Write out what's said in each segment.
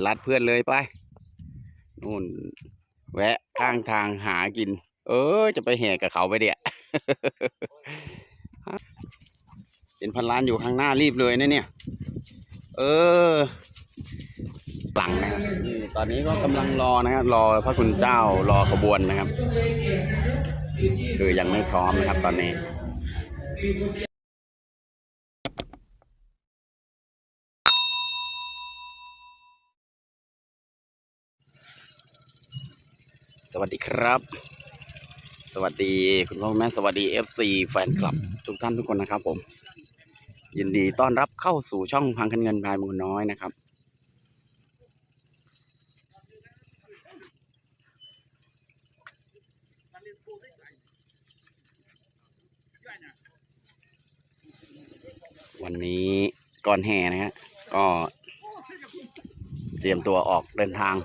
ไปรัดเพื่อนเลยไปนู่น แวะข้างทางหากิน เออ จะไปแห่กับเขาไปเดี๋ยเป็นพันล้านอยู่ข้างหน้ารีบเลยนะเนี่ย เออหลังนะครับตอนนี้ก็กำลังรอนะครับ รอพระคุณเจ้ารอขบวนนะครับ คือยังไม่พร้อมนะครับตอนนี้ สวัสดีครับ สวัสดีคุณพ่อคุณแม่สวัสดี FC แฟนคลับทุกท่านทุกคนนะครับผม ยินดีต้อนรับเข้าสู่ช่องพังคันเงินพายมูลน้อยนะครับ วันนี้ก่อนแห่นะฮะก็เตรียมตัวออกเดินทาง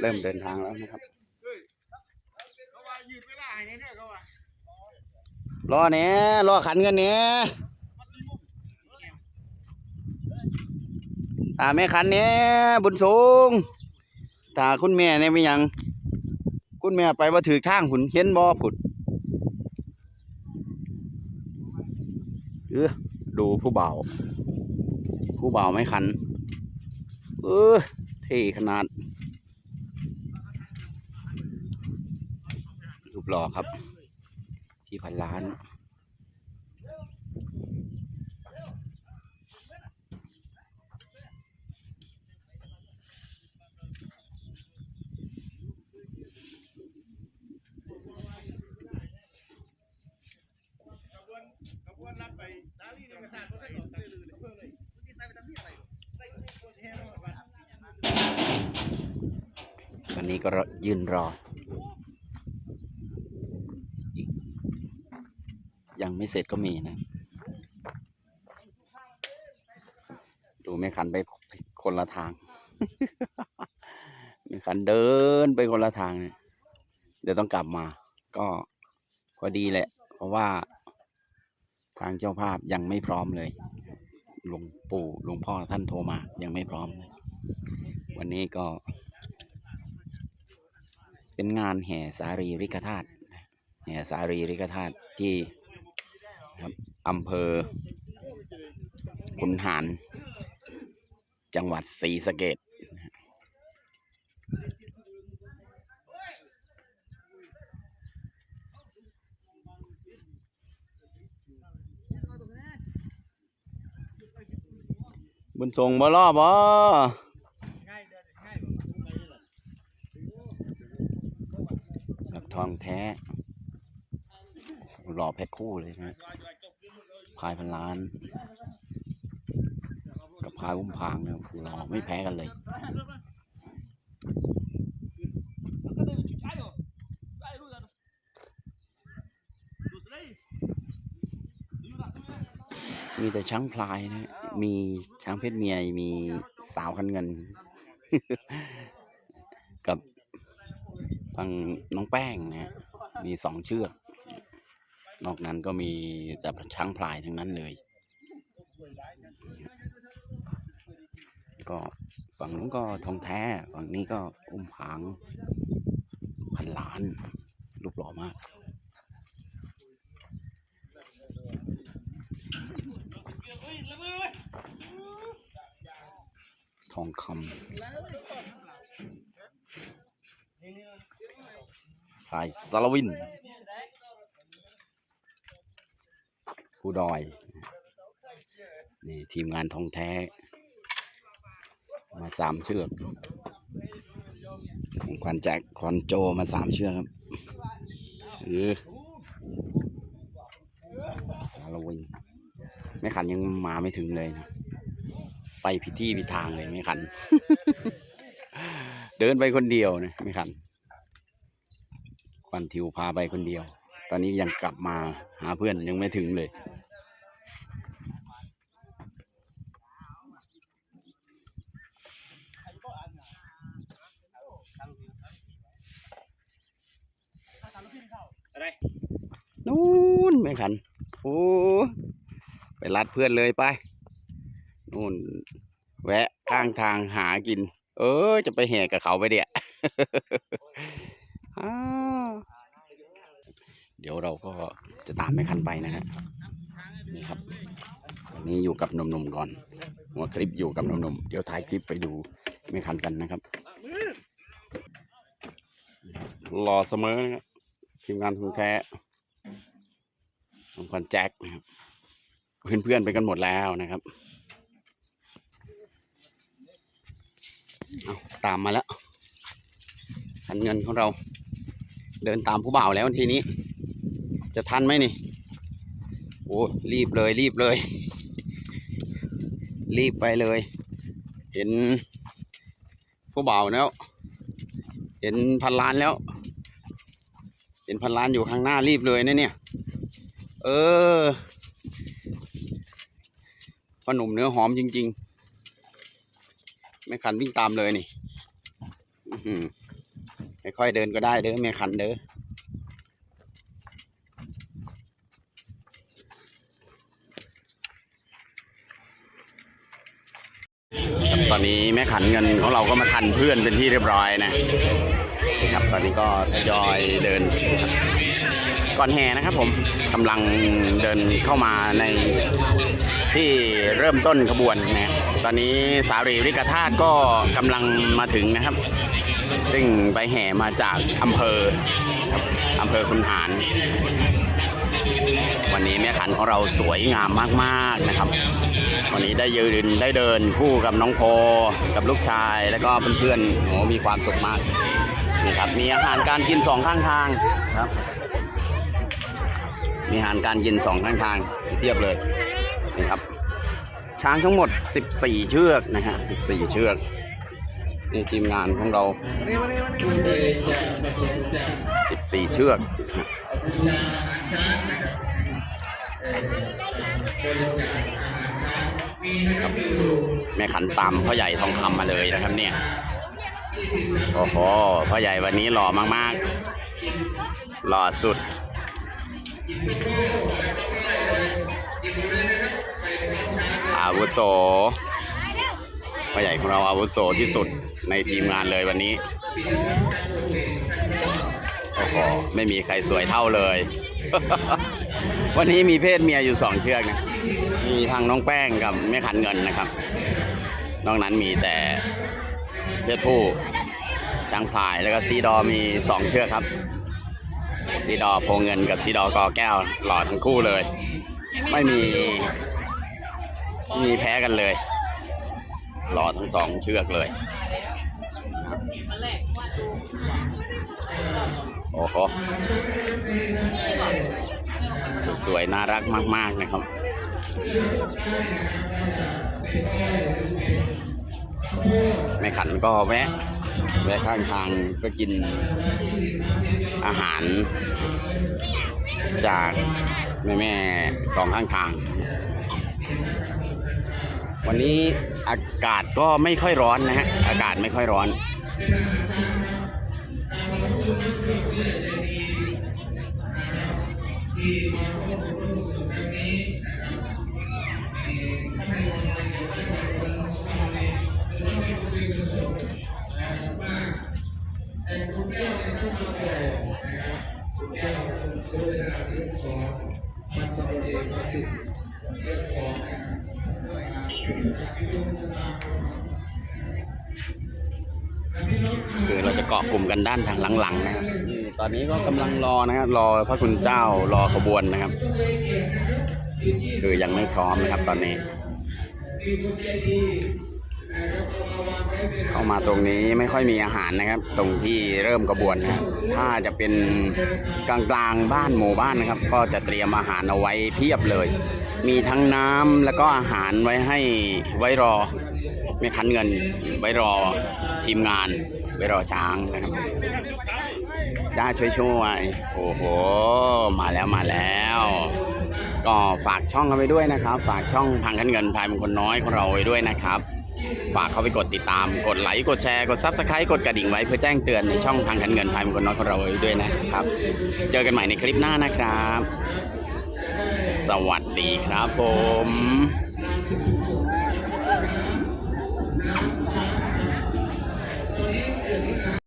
เริ่มเดินทางแล้วนะครับรอเนี้ยรอขันกันเนี้ยตาแม่ขันเนี้ยบุญสูงตาคุณแม่เนี่ยไม่ยัง คุณแม่ไปว่าถือข้างผุนเห็นบ่ผุดเออดูผู้เบาวผู้เบาวไม่ขัน เออเท่ขนาด ปหล่อครับ พี่พันล้านวันนี้ก็ยืนรอก ไม่เสร็จก็มีนะ ดูแม่ขันไปคนละทางแม่ขันเดินไปคนละทางเนี่ยเดี๋ยวต้องกลับมา ก็พอดีแหละ เพราะว่าทางเจ้าภาพยังไม่พร้อมเลยหลวงปู่หลวงพ่อท่านโทรมายังไม่พร้อมเลยวันนี้ก็ เป็นงานแห่สารีริกธาตุแห่สารีริกธาตุที่ อำเภอขุนหาร จังหวัดศรีสะเกดบุญทรงบ่ล่อบ่ทองแท้ หล่อเพชรคู่เลยนะพายพันล้าน กับพายอุ้มพางเนี่ยหล่อไม่แพ้กันเลยมีแต่ช้างพลายนะ มีช้างเพชรเมีย มีสาวคันเงิน กับฟังน้องแป้งนะ มีสองเชือก นอกนั้นก็มีแต่ช้างพลายทั้งนั้นเลย ก็ฝั่งนู้นก็ทองแท้ ฝั่งนี้ก็อุ้มผางพันล้าน รูปหล่อมากทองคำพายสารวิน ผู้ดอย นี่ทีมงานทองแท้ มาสามเชือกของควันแจ็คคอนโจมาสามเชือกครับเออสารวินไม่ขันยังมาไม่ถึงเลยนะไปผิดที่ผิดทางเลยไม่ขัน เดินไปคนเดียวนะไม่ขันควันทิวพาไปคนเดียว ตอนนี้ยังกลับมาหาเพื่อนยังไม่ถึงเลย นู่นไม่ขัน โอ้ไปรัดเพื่อนเลยไปนู่นแวะข้างทางหากิน เออ จะไปแห่กับเขาไปเดี๋ยวเดี๋ยวเราก็จะตามแม่คันไปนะฮะนี่ครับวันนี้อยู่กับหนุ่มๆก่อนหัวคลิปอยู่กับหนุ่มๆเดี๋ยวถ่ายคลิปไปดูแม่คันกันนะครับรอเสมอนะครับทีมงานของแท้ ของพันแจ็คนะครับเพื่อนๆไปกันหมดแล้วนะครับเอาตามมาแล้วคันเงินของเรา เดินตามผู้บ่าวแล้วทีนี้ จะทันไหมนี่โอ้รีบเลยรีบเลย รีบไปเลย เห็นผู้บ่าวแล้ว เห็นพันล้านแล้ว เห็นพันล้านอยู่ข้างหน้ารีบเลยนะเนี่ย เออพ่อหนุ่มเนื้อหอมจริง ๆ ไม่คันวิ่งตามเลยนี่อื้อหือค่อยๆเดินก็ได้เด้อไม่คันเด้อตอนนี้แม่ขันเงินของเราก็มาทันเพื่อนเป็นที่เรียบร้อยนะครับ ตอนนี้ก็ทยอยเดินครับ ก่อนแห่นะครับผมกำลังเดินเข้ามาในที่เริ่มต้นขบวนนะตอนนี้สารีริกธาตุก็กำลังมาถึงนะครับ ซึ่งไปแห่มาจากอำเภออำเภอคุนหาร วันนี้แม่ขันของเราสวยงามมากๆนะครับ วันนี้ได้ยืนได้เดินคู่กับน้องโพกับลูกชายแล้วก็เพื่อนๆโอ้มีความสุขมากนี่ครับมีอาหารการกินสองข้างทางครับ มีอาหารการกินสองข้างทางเทียบเลยนี่ครับ ช้างทั้งหมด 14 เชือกนะฮะ14 เชือกนี่ทีมงานของเรา 14 เชือกแม่ขันตามพ่อใหญ่ทองคำมาเลยนะครับเนี่ยโอ้โหพ่อใหญ่วันนี้หล่อมากๆ หล่อสุด อาวุโสพ่อใหญ่ของเราอาวุโสที่สุดในทีมงานเลยวันนี้ โอ้โห ไม่มีใครสวยเท่าเลย วันนี้มีเพศเมียอยู่สองเชือกนะ มีทางน้องแป้งกับแม่ขันเงินนะครับ นอกนั้นมีแต่เพศผู้ช้างพลายแล้วก็ซีดอมีสองเชือกครับ ซีดอโพเงินกับซีดอกอแก้วหล่อทั้งคู่เลย ไม่มีไม่มีแพ้กันเลย หล่อทั้งสองเชือกเลยโอ้โหสวยน่ารักมาก ๆ นะครับแม่ขันก็แวะ แวะข้างทางก็กินอาหาร จากแม่แม่ๆสองข้างทาง วันนี้อากาศก็ไม่ค่อยร้อนนะฮะ อากาศไม่ค่อยร้อน คือเราจะเกาะกลุ่มกันด้านทางหลังๆนะครับตอนนี้ก็กำลังรอนะครับ รอพระคุณเจ้ารอขบวนนะครับ คือยังไม่พร้อมนะครับตอนนี้ เข้ามาตรงนี้ไม่ค่อยมีอาหารนะครับ ตรงที่เริ่มกระบวนครับถ้าจะเป็นกลางๆบ้านหมู่บ้านนะครับ ก็จะเตรียมอาหารเอาไว้เพียบเลย มีทั้งน้ำแล้วก็อาหารไว้ให้ไว้รอไม่คันเงินไว้รอทีมงาน ไว้รอช้างนะครับจ้าช่วยช่วยโอ้โห มาแล้วมาแล้ว ก็ฝากช่องเอาไว้ด้วยนะครับ ฝากช่องพังคันเงินพายมงคลน้อยของเราไว้ด้วยนะครับ ฝากเข้าไปกดติดตาม กดไลค์กดแชร์กดซับสไครต์กดกระดิ่งไว้เพื่อแจ้งเตือนในช่องทางการเงินภายมงคลน้อยของเราไว้ด้วยนะครับ เจอกันใหม่ในคลิปหน้านะครับ สวัสดีครับผม